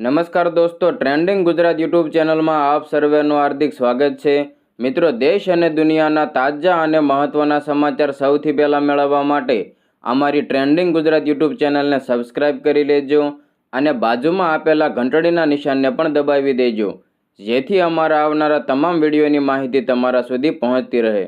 નમસ્કાર દોસ્તો trending Gujarat YouTube ચેનલમાં આપ સર્વેનું હાર્દિક સ્વાગત છે. મિત્રો, દેશ અને દુનિયાના તાજા અને મહત્ત્વના સમાચાર સૌથી પહેલાં મેળવવા માટે અમારી ટ્રેન્ડિંગ ગુજરાત યુટ્યુબ ચેનલને સબસ્ક્રાઇબ કરી લેજો અને બાજુમાં આપેલા ઘંટડીના નિશાનને પણ દબાવી દેજો, જેથી અમારા આવનારા તમામ વિડીયોની માહિતી તમારા સુધી પહોંચતી રહે.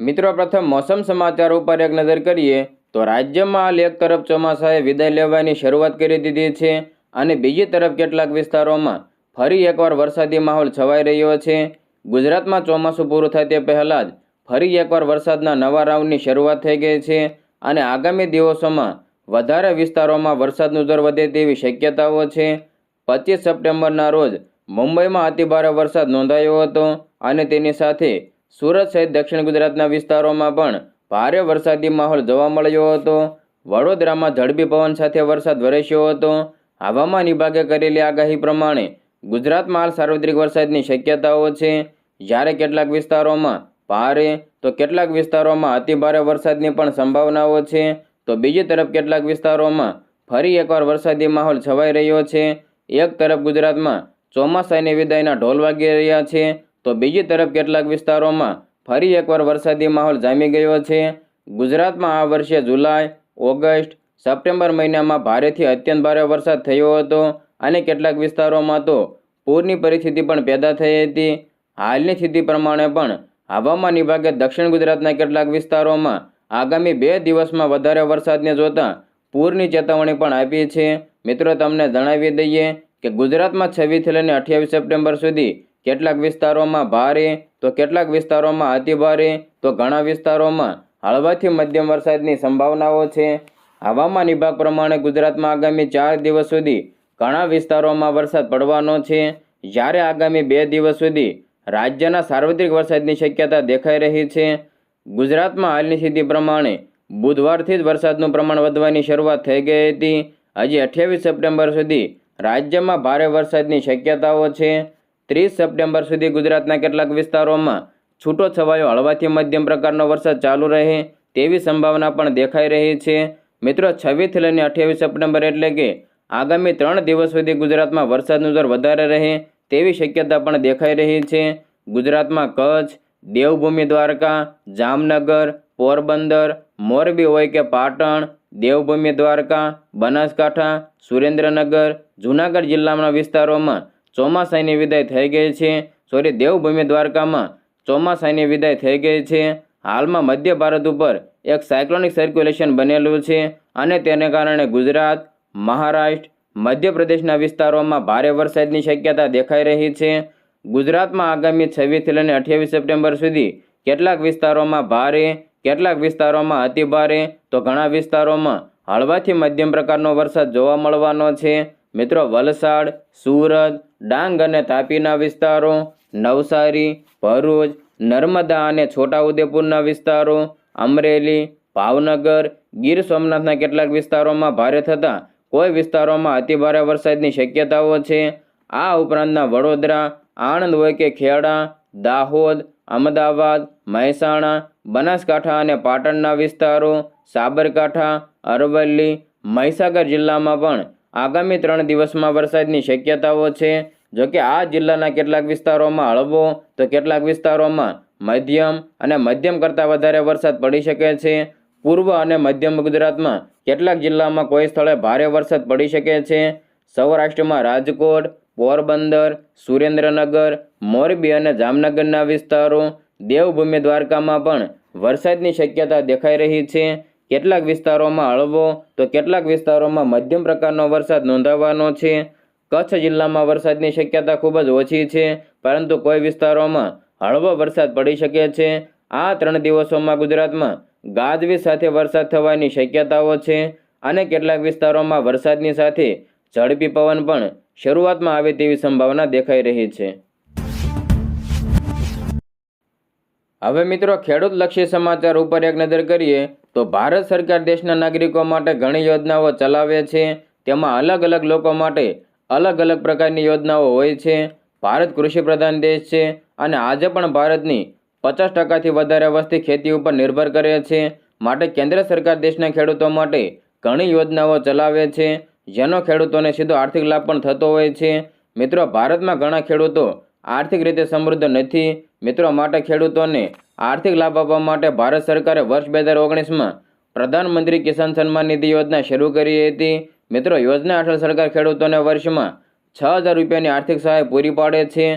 મિત્રો, પ્રથમ મોસમ સમાચાર ઉપર એક નજર કરીએ. તો રાજ્યમાં હાલ એક તરફ ચોમાસાએ વિદાય લેવાની શરૂઆત કરી દીધી છે અને બીજી તરફ કેટલાક વિસ્તારોમાં ફરી એકવાર વરસાદી માહોલ છવાઈ રહ્યો છે. ગુજરાતમાં ચોમાસું પૂરું થાય તે પહેલાં જ ફરી એકવાર વરસાદના નવા રાઉન્ડની શરૂઆત થઈ ગઈ છે અને આગામી દિવસોમાં વધારે વિસ્તારોમાં વરસાદનું દર વધે તેવી શક્યતાઓ છે. પચીસ સપ્ટેમ્બરના રોજ મુંબઈમાં અતિભારે વરસાદ નોંધાયો હતો અને તેની સાથે સુરત સહિત દક્ષિણ ગુજરાતના વિસ્તારોમાં પણ ભારે વરસાદી માહોલ જોવા મળ્યો હતો. વડોદરામાં ઝડપી પવન સાથે વરસાદ વરસ્યો હતો. હવામાન વિભાગે કરેલી આગાહી પ્રમાણે ગુજરાતમાં હાલ સાર્વત્રિક વરસાદની શક્યતાઓ છે. જ્યારે કેટલાક વિસ્તારોમાં ભારે, તો કેટલાક વિસ્તારોમાં અતિભારે વરસાદની પણ સંભાવનાઓ છે. તો બીજી તરફ કેટલાક વિસ્તારોમાં ફરી એકવાર વરસાદી માહોલ છવાઈ રહ્યો છે. એક તરફ ગુજરાતમાં ચોમાસાની વિદાયના ઢોલ વાગી રહ્યા છે. તો બીજી તરફ કેટલાક વિસ્તારોમાં ફરી એકવાર વરસાદી માહોલ જામી ગયો છે. ગુજરાતમાં આ વર્ષે જુલાઈ, ઓગસ્ટ, સપ્ટેમ્બર મહિનામાં ભારેથી અત્યંત ભારે વરસાદ થયો હતો અને કેટલાક વિસ્તારોમાં તો પૂરની પરિસ્થિતિ પણ પેદા થઈ હતી. હાલની સ્થિતિ પ્રમાણે પણ હવામાન વિભાગે દક્ષિણ ગુજરાતના કેટલાક વિસ્તારોમાં આગામી બે દિવસમાં વધારે વરસાદને જોતાં પૂરની ચેતવણી પણ આપી છે. મિત્રો, તમને જણાવી દઈએ કે ગુજરાતમાં છવ્વીસથી લઈને અઠ્યાવીસ સપ્ટેમ્બર સુધી કેટલાક વિસ્તારોમાં ભારે, તો કેટલાક વિસ્તારોમાં અતિભારે, તો ઘણા વિસ્તારોમાં હળવાથી મધ્યમ વરસાદની સંભાવનાઓ છે. હવામાન વિભાગ પ્રમાણે ગુજરાતમાં આગામી ચાર દિવસ સુધી ઘણા વિસ્તારોમાં વરસાદ પડવાનો છે. જ્યારે આગામી બે દિવસ સુધી રાજ્યના સાર્વત્રિક વરસાદની શક્યતા દેખાઈ રહી છે. ગુજરાતમાં હાલની સ્થિતિ પ્રમાણે બુધવારથી જ વરસાદનું પ્રમાણ વધવાની શરૂઆત થઈ ગઈ હતી. હજી અઠ્યાવીસ સપ્ટેમ્બર સુધી રાજ્યમાં ભારે વરસાદની શક્યતાઓ છે. ત્રીસ સપ્ટેમ્બર સુધી ગુજરાતના કેટલાક વિસ્તારોમાં છૂટો છવાયો હળવાથી મધ્યમ પ્રકારનો વરસાદ ચાલુ રહે તેવી સંભાવના પણ દેખાઈ રહી છે. મિત્રો, છવ્વીસથી લઈને અઠ્યાવીસ સપ્ટેમ્બર એટલે કે આગામી ત્રણ દિવસ સુધી ગુજરાતમાં વરસાદનું દર વધારે રહે તેવી શક્યતા પણ દેખાઈ રહી છે. ગુજરાતમાં કચ્છ, દેવભૂમિ દ્વારકા, જામનગર, પોરબંદર, મોરબી હોય કે પાટણ, દેવભૂમિ દ્વારકા, બનાસકાંઠા, સુરેન્દ્રનગર, જૂનાગઢ જિલ્લાના વિસ્તારોમાં ચોમાસાની વિદાય થઈ ગઈ છે. સોરી, દેવભૂમિ દ્વારકામાં ચોમાસાની વિદાય થઈ ગઈ છે. હાલમાં મધ્ય ભારત ઉપર એક સાયક્લોનિક સર્ક્યુલેશન બનેલું છે અને તેને કારણે ગુજરાત, મહારાષ્ટ્ર, મધ્યપ્રદેશના વિસ્તારોમાં ભારે વરસાદની શક્યતા દેખાઈ રહી છે. ગુજરાતમાં આગામી છવ્વીસથી લઈને અઠ્યાવીસ સપ્ટેમ્બર સુધી કેટલાક વિસ્તારોમાં ભારે, કેટલાક વિસ્તારોમાં અતિભારે, તો ઘણા વિસ્તારોમાં હળવાથી મધ્યમ પ્રકારનો વરસાદ જોવા મળવાનો છે. મિત્રો વલસાડ, સુરત, ડાંગ અને તાપીના વિસ્તારો, નવસારી, ભરૂચ, નર્મદા અને છોટાઉદેપુરના વિસ્તારો, અમરેલી, ભાવનગર, ગીર સોમનાથના કેટલાક વિસ્તારોમાં ભારે થતાં કોઈ વિસ્તારોમાં અતિભારે વરસાદની શક્યતાઓ છે. આ ઉપરાંતના વડોદરા, આણંદ હોય કે ખેડા, દાહોદ, અમદાવાદ, મહેસાણા, બનાસકાંઠા અને પાટણના વિસ્તારો, સાબરકાંઠા, અરવલ્લી, મહીસાગર જિલ્લામાં પણ આગામી ત્રણ દિવસમાં વરસાદની શક્યતાઓ છે. જોકે આ જિલ્લાના કેટલાક વિસ્તારોમાં હળવો, તો કેટલાક વિસ્તારોમાં મધ્યમ અને મધ્યમ કરતાં વધારે વરસાદ પડી શકે છે. પૂર્વ અને મધ્યમ ગુજરાતમાં કેટલાક જિલ્લામાં કોઈ સ્થળે ભારે વરસાદ પડી શકે છે. સૌરાષ્ટ્રમાં રાજકોટ, પોરબંદર, સુરેન્દ્રનગર, મોરબી અને જામનગરના વિસ્તારો દેવભૂમિ દ્વારકામાં પણ વરસાદની શક્યતા દેખાઈ રહી છે. કેટલાક વિસ્તારોમાં હળવો તો કેટલાક વિસ્તારોમાં મધ્યમ પ્રકારનો વરસાદ નોંધાવાનો છે. કચ્છ જિલ્લામાં વરસાદની શક્યતા ખૂબ જ ઓછી છે, પરંતુ કોઈ વિસ્તારોમાં હળવો વરસાદ પડી શકે છે. આ ત્રણ દિવસોમાં ગુજરાતમાં ગાજવીજ સાથે વરસાદ થવાની શક્યતાઓ છે અને કેટલાક વિસ્તારોમાં વરસાદની સાથે ઝડપી પવન પણ શરૂઆતમાં આવે તેવી સંભાવના દેખાઈ રહી છે. હવે મિત્રો ખેડૂત લક્ષી સમાચાર ઉપર એક નજર કરીએ તો ભારત સરકાર દેશના નાગરિકો માટે ઘણી યોજનાઓ ચલાવે છે. તેમાં અલગ અલગ લોકો માટે અલગ અલગ પ્રકારની યોજનાઓ હોય છે. ભારત કૃષિ પ્રધાન દેશ છે અને આજે પણ ભારતની પચાસ ટકાથી વધારે વસ્તી ખેતી ઉપર નિર્ભર કરે છે. માટે કેન્દ્ર સરકાર દેશના ખેડૂતો માટે ઘણી યોજનાઓ ચલાવે છે, જેનો ખેડૂતોને સીધો આર્થિક લાભ પણ થતો હોય છે. મિત્રો, ભારતમાં ઘણા ખેડૂતો આર્થિક રીતે સમૃદ્ધ નથી મિત્રો માટે ખેડૂતોને આર્થિક લાભ આપવા માટે ભારત સરકારે વર્ષ બે હજાર ઓગણીસમાં પ્રધાનમંત્રી કિસાન સન્માન નિધિ યોજના શરૂ કરી હતી. મિત્રો, યોજના હેઠળ સરકાર ખેડૂતોને વર્ષમાં છ હજાર રૂપિયાની આર્થિક સહાય પૂરી પાડે છે.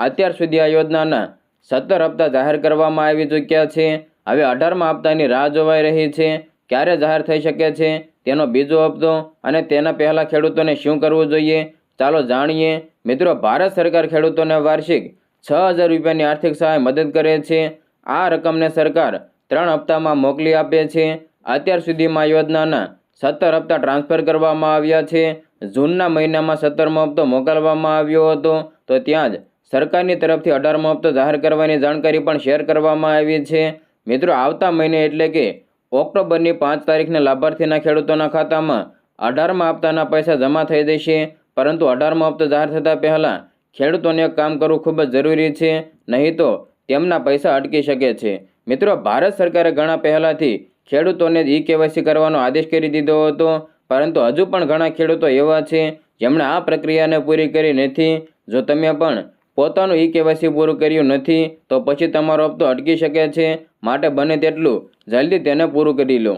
અત્યાર સુધી આ યોજનાના સત્તર હપ્તા જાહેર કરવામાં આવી ચૂક્યા છે. હવે અઢારમા હપ્તાની રાહ જોવાઈ રહી છે. ક્યારે જાહેર થઈ શકે છે, તેનો બીજો હપ્તો અને તેના પહેલાં ખેડૂતોને શું કરવું જોઈએ, ચાલો જાણીએ. મિત્રો, ભારત સરકાર ખેડૂતોને વાર્ષિક છ હજાર રૂપિયાની આર્થિક સહાય મદદ કરે છે. આ રકમને સરકાર ત્રણ હપ્તામાં મોકલી આપે છે. અત્યાર સુધીમાં યોજનાના સત્તર હપ્તા ટ્રાન્સફર કરવામાં આવ્યા છે. જૂનના મહિનામાં સત્તરમો હપ્તો મોકલવામાં આવ્યો હતો. તો ત્યાં જ સરકારની તરફથી અઢારમો હપ્તો જાહેર કરવાની જાણકારી પણ શેર કરવામાં આવી છે. મિત્રો, આવતા મહિને એટલે કે ઓક્ટોબરની પાંચ તારીખને લાભાર્થીના ખેડૂતોના ખાતામાં અઢારમા હપ્તાના પૈસા જમા થઈ જશે. પરંતુ અઢારમો હપ્તો જાહેર થતાં પહેલાં ખેડૂતોને કામ કરવું ખૂબ જ જરૂરી છે, નહીં તો તેમના પૈસા અટકી શકે છે. મિત્રો, ભારત સરકારે ઘણા પહેલાંથી ખેડૂતોને ઈ કેવાયસી કરવાનો આદેશ કરી દીધો હતો, પરંતુ હજુ પણ ઘણા ખેડૂતો એવા છે, જેમણે આ પ્રક્રિયાને પૂરી કરી નથી. જો તમે પણ પોતાનું ઈ કેવાયસી પૂરું કર્યું નથી, તો પછી તમારો હપ્તો અટકી શકે છે, માટે બને તેટલું જલ્દી તેને પૂરું કરી લો.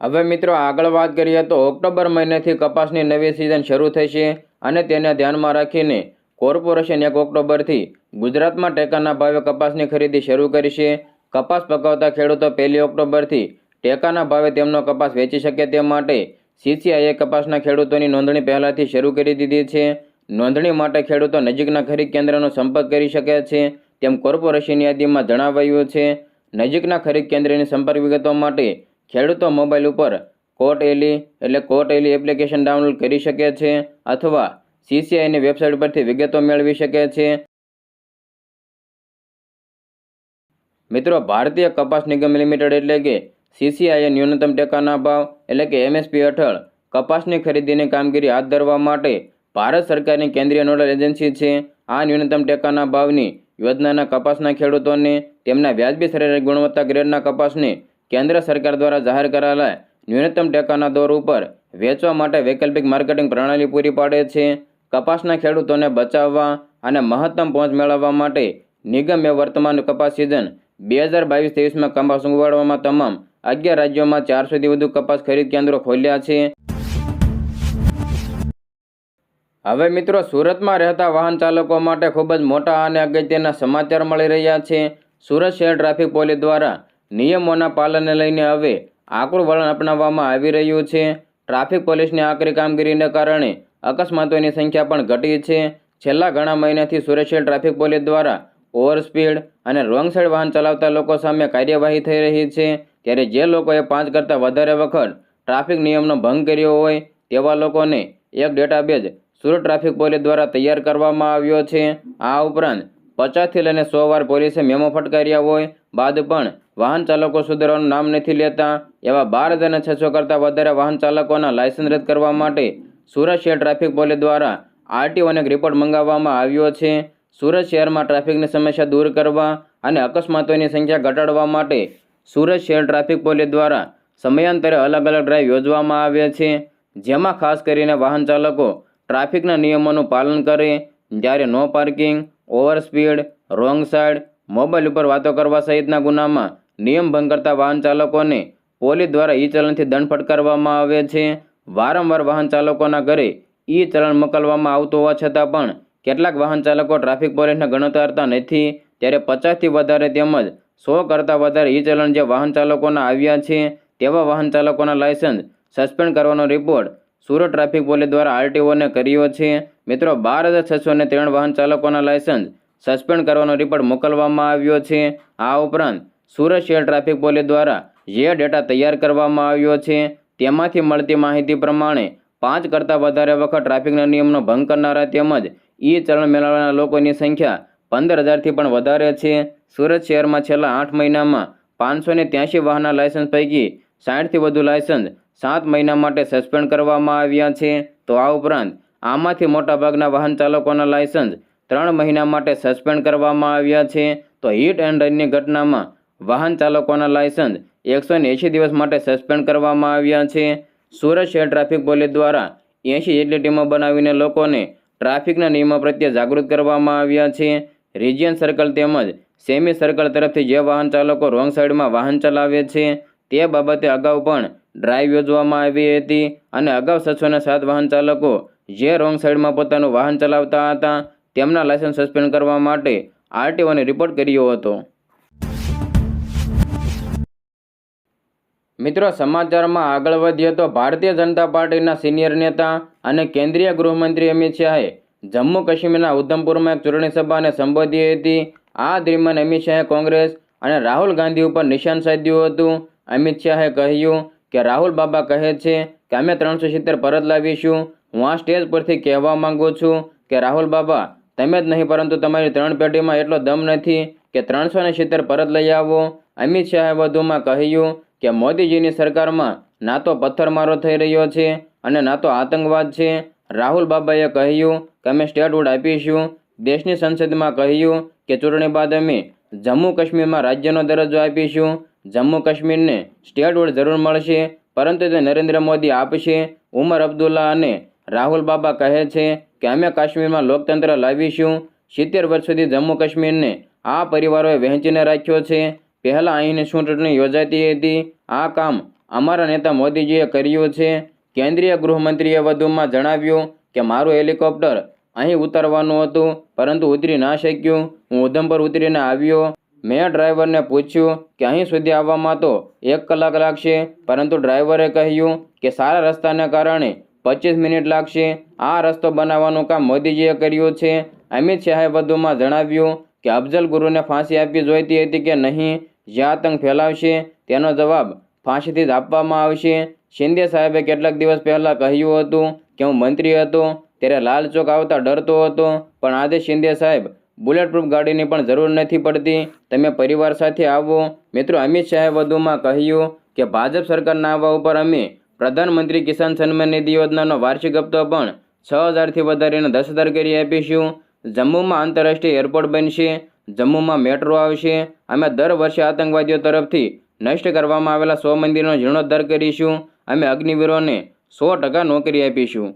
હવે મિત્રો આગળ વાત કરીએ તો ઓક્ટોબર મહિનાથી કપાસની નવી સિઝન શરૂ થશે અને તેને ધ્યાનમાં રાખીને કોર્પોરેશન એક ઓક્ટોબરથી ગુજરાતમાં ટેકાના ભાવે કપાસની ખરીદી શરૂ કરશે કપાસ પકવતા ખેડૂતો પહેલી ઓક્ટોબરથી ટેકાના ભાવે તેમનો કપાસ વેચી શકે તે માટે સીસીઆઈએ કપાસના ખેડૂતોની નોંધણી પહેલાંથી શરૂ કરી દીધી છે. નોંધણી માટે ખેડૂતો નજીકના ખરીદ કેન્દ્રનો સંપર્ક કરી શકે છે તેમ કોર્પોરેશન યાદીમાં જણાવાયું છે. નજીકના ખરીદ કેન્દ્રની સંપર્ક વિગતો માટે ખેડૂતો મોબાઈલ ઉપર કોર્ટ એલી એટલે કોર્ટ એલી એપ્લિકેશન ડાઉનલોડ કરી શકે છે અથવા સીસીઆઈની વેબસાઇટ પરથી વિગતો મેળવી શકે છે. મિત્રો, ભારતીય કપાસ નિગમ લિમિટેડ એટલે કે સીસીઆઈએ ન્યૂનતમ ટેકાના ભાવ એટલે કે એમએસપી હેઠળ કપાસની ખરીદીની કામગીરી હાથ ધરવા માટે ભારત સરકારની કેન્દ્રીય નોડલ એજન્સી છે. આ ન્યૂનતમ ટેકાના ભાવની યોજનાના કપાસના ખેડૂતોને તેમના વ્યાજબી સરેરાશ ગુણવત્તા ગ્રેડના કપાસને કેન્દ્ર સરકાર દ્વારા જાહેર કરાયેલા ન્યૂનતમ ટેકાના દોર ઉપર વેચવા માટે વૈકલ્પિક માર્કેટિંગ પ્રણાલી પૂરી પાડે છે. કપાસના ખેડૂતોને બચાવવા અને મહત્તમ પહોંચ મેળવવા માટે નિગમે વર્તમાન કપાસ સિઝન બે હજાર બાવીસ ત્રેવીસમાં કપાસ ઉગાડવામાં તમામ અગિયાર રાજ્યોમાં ચારસોથી વધુ કપાસ ખરીદ કેન્દ્રો ખોલ્યા છે. હવે મિત્રો, સુરતમાં રહેતા વાહન ચાલકો માટે ખૂબ જ મોટા અને અગત્યના સમાચાર મળી રહ્યા છે. સુરત શહેર ટ્રાફિક પોલીસ દ્વારા નિયમોના પાલનને લઈને હવે આકરું વલણ અપનાવવામાં આવી રહ્યું છે. ટ્રાફિક પોલીસની આકરી કામગીરીને કારણે અકસ્માતોની સંખ્યા પણ ઘટી છે. છેલ્લા ઘણા મહિનાથી સુરક્ષિત ટ્રાફિક પોલીસ દ્વારા ઓવરસ્પીડ અને રોંગ સાઈડ વાહન ચલાવતા લોકો સામે કાર્યવાહી થઈ રહી છે. ત્યારે જે લોકોએ પાંચ કરતાં વધારે વખત ટ્રાફિક નિયમનો ભંગ કર્યો હોય તેવા લોકોને એક ડેટાબેઝ સુરત ટ્રાફિક પોલીસ દ્વારા તૈયાર કરવામાં આવ્યો છે. આ ઉપરાંત પચાસથી લઈને સો વાર પોલીસે મેમો ફટકાર્યા હોય બાદ પણ વાહન ચાલકો સુધારવાનું નામ નથી લેતા. એવા બાર હજારને છસો કરતાં વધારે વાહન ચાલકોના લાયસન્સ રદ કરવા માટે સુરત શહેર ટ્રાફિક પોલીસ દ્વારા આરટીઓને એક રિપોર્ટ મંગાવવામાં આવ્યો છે. સુરત શહેરમાં ટ્રાફિકની સમસ્યા દૂર કરવા અને અકસ્માતોની સંખ્યા ઘટાડવા માટે સુરત શહેર ટ્રાફિક પોલીસ દ્વારા સમયાંતરે અલગ અલગ ડ્રાઈવ યોજવામાં આવે છે. જેમાં ખાસ કરીને વાહન ચાલકો ટ્રાફિકના નિયમોનું પાલન કરે, જ્યારે no parking, over speed, wrong side mobile ઉપર વાતો કરવા સહિતના ગુનામાં નિયમ ભંગ કરતા વાહન ચાલકોને પોલીસ દ્વારા ઈ ચલણથી દંડ ફટકારવામાં આવે છે. વારંવાર વાહન ચાલકોના ઘરે ઈ ચલણ મોકલવામાં આવતું હોવા છતાં પણ કેટલાક વાહન ચાલકો ટ્રાફિક પોલીસને ગણતરતા નથી. ત્યારે પચાસથી વધારે તેમજ સો કરતાં વધારે ઈ ચલણ જે વાહન ચાલકોના આવ્યા છે, તેવા વાહન ચાલકોના લાયસન્સ સસ્પેન્ડ કરવાનો રિપોર્ટ સુરત ટ્રાફિક પોલીસ દ્વારા આરટીઓને કર્યો છે. મિત્રો, બાર હજાર છસો ત્રણ વાહન ચાલકોના લાયસન્સ સસ્પેન્ડ કરવાનો રિપોર્ટ મોકલવામાં આવ્યો છે. આ ઉપરાંત સુરત શહેર ટ્રાફિક પોલીસ દ્વારા જે ડેટા તૈયાર કરવામાં આવ્યો છે, તેમાંથી મળતી માહિતી પ્રમાણે પાંચ કરતાં વધારે વખત ટ્રાફિકના નિયમનો ભંગ કરનારા તેમજ ઈ ચલણ મેળવનારા લોકોની સંખ્યા પંદર હજારથી પણ વધારે છે. સુરત શહેરમાં છેલ્લા આઠ મહિનામાં પાંચસો ને ત્યાંશી વાહનના લાયસન્સ પૈકી સાઠથી વધુ લાયસન્સ સાત મહિના માટે સસ્પેન્ડ કરવામાં આવ્યા છે. તો આ ઉપરાંત આમાંથી મોટાભાગના વાહન ચાલકોના લાયસન્સ ત્રણ મહિના માટે સસ્પેન્ડ કરવામાં આવ્યા છે. તો હિટ એન્ડ રનની ઘટનામાં વાહન ચાલકોના લાયસન્સ એકસો એંશી દિવસ માટે સસ્પેન્ડ કરવામાં આવ્યા છે. સુરત શહેર ટ્રાફિક પોલીસ દ્વારા એંશી જેટલી ટીમો બનાવીને લોકોને ટ્રાફિકના નિયમો પ્રત્યે જાગૃત કરવામાં આવ્યા છે. રિજિયન સર્કલ તેમજ સેમી સર્કલ તરફથી જે વાહન ચાલકો રોંગ સાઈડમાં વાહન ચલાવે છે, તે બાબતે અગાઉ પણ ડ્રાઈવ યોજવામાં આવી હતી અને અગાઉ છસો સાત વાહન ચાલકો જે રોંગ સાઈડમાં પોતાનું વાહન ચલાવતા હતા તેમના લાયસન્સ સસ્પેન્ડ કરવા માટે આરટીઓને રિપોર્ટ કર્યો હતો. મિત્રો, સમાચારમાં આગળ વધીએ તો ભારતીય જનતા પાર્ટીના સિનિયર નેતા અને કેન્દ્રીય ગૃહમંત્રી અમિત શાહે જમ્મુ કાશ્મીરના ઉધમપુરમાં એક ચૂંટણી સભાને સંબોધી હતી. આ દરમિયાન અમિત શાહે કોંગ્રેસ અને રાહુલ ગાંધી ઉપર નિશાન સાધ્યું હતું. અમિત શાહે કહ્યું કે, રાહુલ બાબા કહે છે કે, અમે ત્રણસો સિત્તેર પરત લાવીશું. હું આ સ્ટેજ પરથી કહેવા માંગુ છું કે, રાહુલ બાબા તમે જ નહીં, પરંતુ તમારી ત્રણ પેઢીમાં એટલો દમ નથી કે ત્રણસો ને સિત્તેર પરત લઈ આવો. અમિત શાહે વધુમાં કહ્યું કે, મોદીજીની સરકારમાં ના તો પથ્થરમારો થઈ રહ્યો છે અને ના તો આતંકવાદ છે. રાહુલ બાબાએ કહ્યું કે, અમે સ્ટેટહુડ આપીશું. દેશની સંસદમાં કહ્યું કે, ચૂંટણી બાદ અમે જમ્મુ કાશ્મીરમાં રાજ્યનો દરજ્જો આપીશું. જમ્મુ કાશ્મીરને સ્ટેટહુડ જરૂર મળશે, પરંતુ તે નરેન્દ્ર મોદી આપશે. ઉમર અબ્દુલ્લા અને રાહુલ બાબા કહે છે કે અમે કાશ્મીરમાં લોકતંત્ર લાવીશું સિત્તેર વર્ષ સુધી જમ્મુ કાશ્મીરને આ પરિવારોએ વહેંચીને રાખ્યો છે. પહેલાં અહીંની શું ચૂંટણી યોજાતી હતી? આ કામ અમારા નેતા મોદીજીએ કર્યું છે. કેન્દ્રીય ગૃહમંત્રીએ વધુમાં જણાવ્યું કે મારું હેલિકોપ્ટર અહીં ઉતરવાનું હતું, પરંતુ ઉતરી ના શક્યું. હું ઉધમપુર ઉતરીને આવ્યો. મેં ડ્રાઈવરને પૂછ્યું કે અહીં સુધી આવવામાં તો એક કલાક લાગશે, પરંતુ ડ્રાઈવરે કહ્યું કે સારા રસ્તાને કારણે પચીસ મિનિટ લાગશે. આ રસ્તો બનાવવાનું કામ મોદીજીએ કર્યું છે. અમિત શાહે વધુમાં જણાવ્યું કે અફઝલ ગુરુને ફાંસી આપવી જોઈતી હતી કે નહીં, જે આતંક ફેલાવશે તેનો જવાબ ફાંસીથી જ આપવામાં આવશે. શિંદે સાહેબે કેટલાક દિવસ પહેલાં કહ્યું હતું કે હું મંત્રી હતો, ત્યારે લાલ ચોક આવતા ડરતો હતો, પણ આજે શિંદે સાહેબ બુલેટ પ્રૂફ ગાડીની પણ જરૂર નથી પડતી. તમે પરિવાર સાથે આવો. મિત્રો, અમિત શાહે વધુમાં કહ્યું કે ભાજપ સરકારના આવવા ઉપર અમે પ્રધાનમંત્રી કિસાન સન્માન નિધિ યોજનાનો વાર્ષિક હપ્તો પણ છ હજારથી વધારીને દસ હજાર કરી આપીશું. જમ્મુમાં આંતરરાષ્ટ્રીય એરપોર્ટ બનશે. જમ્મુમાં મેટ્રો આવશે. અમે દર વર્ષે આતંકવાદીઓ તરફથી નષ્ટ કરવામાં આવેલા સો મંદિરનો જીર્ણોદ્ધાર કરીશું. અમે અગ્નિવીરોને સો ટકા નોકરી આપીશું.